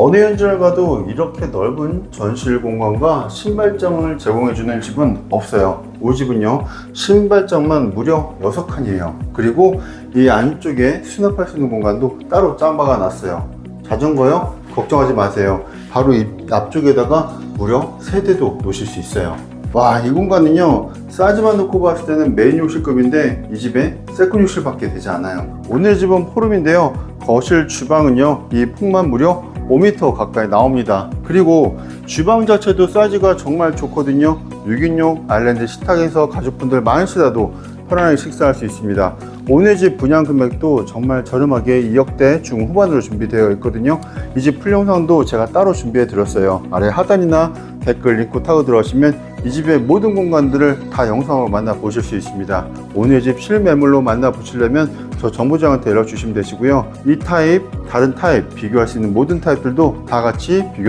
어느 현장을 가도 이렇게 넓은 전실 공간과 신발장을 제공해주는 집은 없어요. 이 집은요, 신발장만 무려 6칸이에요. 그리고 이 안쪽에 수납할 수 있는 공간도 따로 짬바가 놨어요. 자전거요? 걱정하지 마세요. 바로 이 앞쪽에다가 무려 세대도 놓으실 수 있어요. 와, 이 공간은요, 사이즈만 놓고 봤을 때는 메인 욕실급인데 이 집에 세컨 욕실밖에 되지 않아요. 오늘 집은 포룸인데요. 거실 주방은요, 이 폭만 무려 5m 가까이 나옵니다. 그리고 주방 자체도 사이즈가 정말 좋거든요. 6인용 아일랜드 식탁에서 가족분들 많으시다도 편안하게 식사할 수 있습니다. 오늘 집 분양 금액도 정말 저렴하게 2억대 중후반으로 준비되어 있거든요. 이 집 풀영상도 제가 따로 준비해 드렸어요. 아래 하단이나 댓글 링크 타고 들어가시면 이 집의 모든 공간들을 다 영상으로 만나보실 수 있습니다. 오늘 집 실매물로 만나보시려면 저 정보장한테 연락 주시면 되시고요. 이 타입, 다른 타입, 비교할 수 있는 모든 타입들도 다 같이 비교